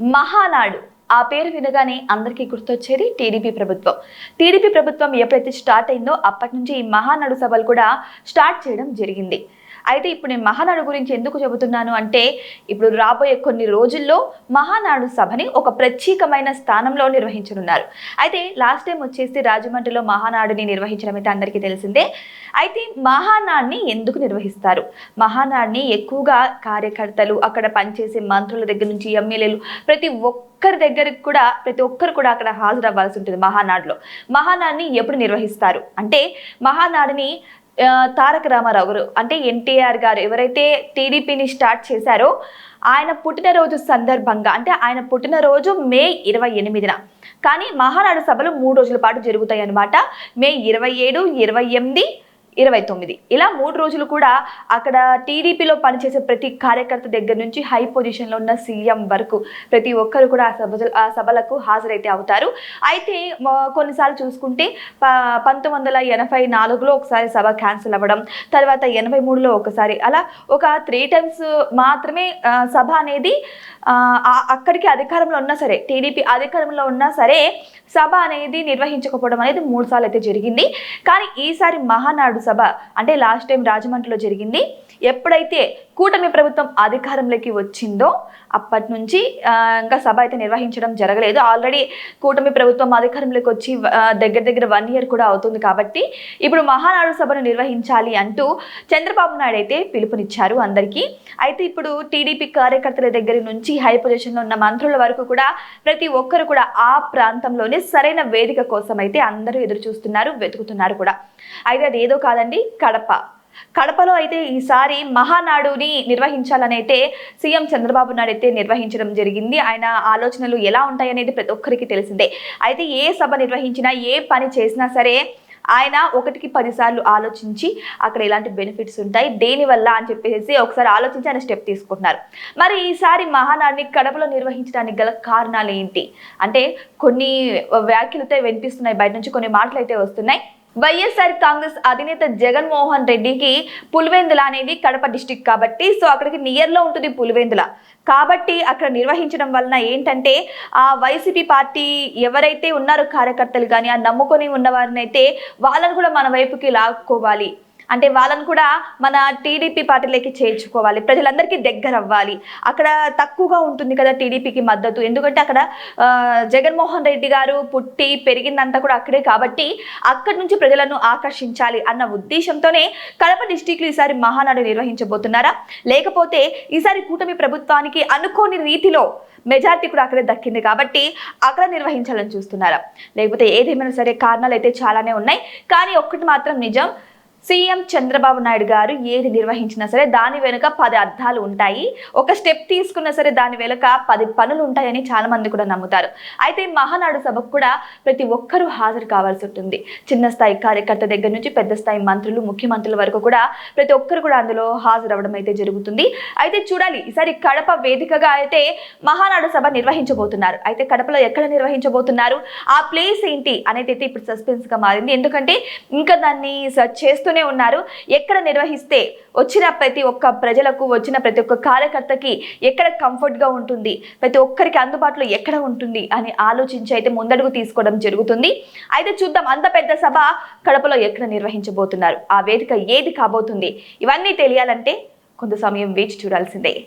మహానాడు. ఆ పేరు వినగానే అందరికీ గుర్తొచ్చేది టీడీపీ ప్రభుత్వం. టీడీపీ ప్రభుత్వం ఎప్పుడైతే స్టార్ట్ అయిందో అప్పటి నుంచి ఈ మహానాడు సభలు కూడా స్టార్ట్ చేయడం జరిగింది. అయితే ఇప్పుడు నేను మహానాడు గురించి ఎందుకు చెబుతున్నాను అంటే ఇప్పుడు రాబోయే కొన్ని రోజుల్లో మహానాడు సభని ఒక ప్రత్యేకమైన స్థానంలో నిర్వహించనున్నారు. అయితే లాస్ట్ టైం వచ్చేసి రాజమండ్రిలో మహానాడుని నిర్వహించడం అయితే అందరికీ తెలిసిందే. అయితే మహానాడిని ఎందుకు నిర్వహిస్తారు? మహానాడిని ఎక్కువగా కార్యకర్తలు అక్కడ పనిచేసే మంత్రుల దగ్గర నుంచి ఎమ్మెల్యేలు ప్రతి ఒక్కరి దగ్గరికి కూడా ప్రతి ఒక్కరు కూడా అక్కడ హాజరవ్వాల్సి ఉంటుంది మహానాడులో. మహానాడిని ఎప్పుడు నిర్వహిస్తారు? అంటే మహానాడిని తారక రామారావు గారు అంటే ఎన్టీఆర్ గారు ఎవరైతే టీడీపీని స్టార్ట్ చేశారో ఆయన పుట్టినరోజు సందర్భంగా అంటే ఆయన పుట్టినరోజు మే ఇరవై ఎనిమిదిన. కానీ మహానాడు సభలు మూడు రోజుల పాటు జరుగుతాయి అన్నమాట మే ఇరవై ఏడు ఇరవై ఎనిమిది ఇరవై తొమ్మిది. ఇలా మూడు రోజులు కూడా అక్కడ టీడీపీలో పనిచేసే ప్రతి కార్యకర్త దగ్గర నుంచి హై పొజిషన్లో ఉన్న సీఎం వరకు ప్రతి ఒక్కరు కూడా ఆ సభ ఆ సభలకు హాజరైతే అవుతారు. అయితే కొన్నిసార్లు చూసుకుంటే ప పంతొమ్మిది వందల ఎనభై నాలుగులో ఒకసారి సభ క్యాన్సిల్ అవ్వడం తర్వాత ఎనభై మూడులో ఒకసారి అలా ఒక త్రీ టైమ్స్ మాత్రమే సభ అనేది అక్కడికి అధికారంలో ఉన్నా సరే టీడీపీ అధికారంలో ఉన్నా సరే సభ అనేది నిర్వహించకపోవడం అనేది మూడు సార్లు అయితే జరిగింది. కానీ ఈసారి మహానాడు సభ అంటే లాస్ట్ టైం రాజమండ్రిలో జరిగింది. ఎప్పుడైతే కూటమి ప్రభుత్వం అధికారంలోకి వచ్చిందో అప్పటి నుంచి ఇంకా సభ అయితే నిర్వహించడం జరగలేదు. ఆల్రెడీ కూటమి ప్రభుత్వం అధికారంలోకి వచ్చి దగ్గర దగ్గర వన్ ఇయర్ కూడా అవుతుంది కాబట్టి ఇప్పుడు మహానాడు సభను నిర్వహించాలి అంటూ చంద్రబాబు నాయుడు అయితే పిలుపునిచ్చారు అందరికీ. అయితే ఇప్పుడు టీడీపీ కార్యకర్తల దగ్గర నుంచి హై పొజిషన్లో ఉన్న మంత్రుల వరకు కూడా ప్రతి ఒక్కరు కూడా ఆ ప్రాంతంలోనే సరైన వేదిక కోసం అయితే అందరూ ఎదురు చూస్తున్నారు వెతుకుతున్నారు కూడా. అయితే అది ఏదో కాదండి కడప. కడపలో అయితే ఈసారి మహానాడుని నిర్వహించాలని అయితే సీఎం చంద్రబాబు నాయుడు అయితే నిర్వహించడం జరిగింది. ఆయన ఆలోచనలు ఎలా ఉంటాయనేది ప్రతి ఒక్కరికి తెలిసిందే. అయితే ఏ సభ నిర్వహించినా ఏ పని చేసినా సరే ఆయన ఒకటికి పదిసార్లు ఆలోచించి అక్కడ ఎలాంటి బెనిఫిట్స్ ఉంటాయి దేనివల్ల అని చెప్పేసి ఒకసారి ఆలోచించి ఆయన స్టెప్ తీసుకుంటున్నారు. మరి ఈసారి మహానాడిని కడపలో నిర్వహించడానికి గల కారణాలు ఏంటి? అంటే కొన్ని వ్యాఖ్యలతో వినిపిస్తున్నాయి. బయట నుంచి కొన్ని మాటలు అయితే వస్తున్నాయి. వైఎస్ఆర్ కాంగ్రెస్ అధినేత జగన్మోహన్ రెడ్డికి పులివెందుల అనేది కడప డిస్టిక్ కాబట్టి సో అక్కడికి నియర్లో ఉంటుంది పులివెందుల. కాబట్టి అక్కడ నిర్వహించడం వలన ఏంటంటే ఆ వైసీపీ పార్టీ ఎవరైతే ఉన్నారో కార్యకర్తలు కానీ ఆ నమ్ముకొని ఉన్నవారినైతే అయితే వాళ్ళని కూడా మన వైపుకి లాక్కోవాలి. అంటే వాళ్ళని కూడా మన టీడీపీ పార్టీలోకి చేర్చుకోవాలి. ప్రజలందరికీ దగ్గర అవ్వాలి అక్కడ తక్కువగా ఉంటుంది కదా టీడీపీకి మద్దతు. ఎందుకంటే అక్కడ జగన్మోహన్ రెడ్డి గారు పుట్టి పెరిగిందంతా కూడా అక్కడే కాబట్టి అక్కడి నుంచి ప్రజలను ఆకర్షించాలి అన్న ఉద్దేశంతోనే కడప డిస్టిక్లో ఈసారి మహానాడు నిర్వహించబోతున్నారా? లేకపోతే ఈసారి కూటమి ప్రభుత్వానికి అనుకోని రీతిలో మెజార్టీ కూడా అక్కడే దక్కింది కాబట్టి అక్కడ నిర్వహించాలని చూస్తున్నారా? లేకపోతే ఏదేమైనా సరే కారణాలు అయితే చాలానే ఉన్నాయి. కానీ ఒక్కటి మాత్రం నిజం సీఎం చంద్రబాబు నాయుడు గారు ఏది నిర్వహించినా సరే దాని వెనుక పది అర్థాలు ఉంటాయి. ఒక స్టెప్ తీసుకున్నా సరే దాని వెనుక పది పనులు ఉంటాయని చాలా మంది కూడా నమ్ముతారు. అయితే మహానాడు సభకు కూడా ప్రతి ఒక్కరూ హాజరు కావాల్సి ఉంటుంది. చిన్న స్థాయి కార్యకర్త దగ్గర నుంచి పెద్ద స్థాయి మంత్రులు ముఖ్యమంత్రుల వరకు కూడా ప్రతి ఒక్కరు కూడా అందులో హాజరవడం అయితే జరుగుతుంది. అయితే చూడాలి ఈసారి కడప వేదికగా అయితే మహానాడు సభ నిర్వహించబోతున్నారు. అయితే కడపలో ఎక్కడ నిర్వహించబోతున్నారు? ఆ ప్లేస్ ఏంటి? అనేది అయితే ఇప్పుడు సస్పెన్స్గా మారింది. ఎందుకంటే ఇంకా దాన్ని సెర్చ్ చేస్తూనే ఉన్నారు. ఎక్కడ నిర్వహిస్తే వచ్చిన ప్రతి ఒక్క ప్రజలకు వచ్చిన ప్రతి ఒక్క కార్యకర్తకి ఎక్కడ కంఫర్ట్గా ఉంటుంది? ప్రతి ఒక్కరికి అందుబాటులో ఎక్కడ ఉంటుంది? అని ఆలోచించి అయితే ముందడుగు తీసుకోవడం జరుగుతుంది. అయితే చూద్దాం అంత పెద్ద సభ కడపలో ఎక్కడ నిర్వహించబోతున్నారు? ఆ వేదిక ఏది కాబోతుంది? ఇవన్నీ తెలియాలంటే కొంత సమయం వేచి చూడాల్సిందే.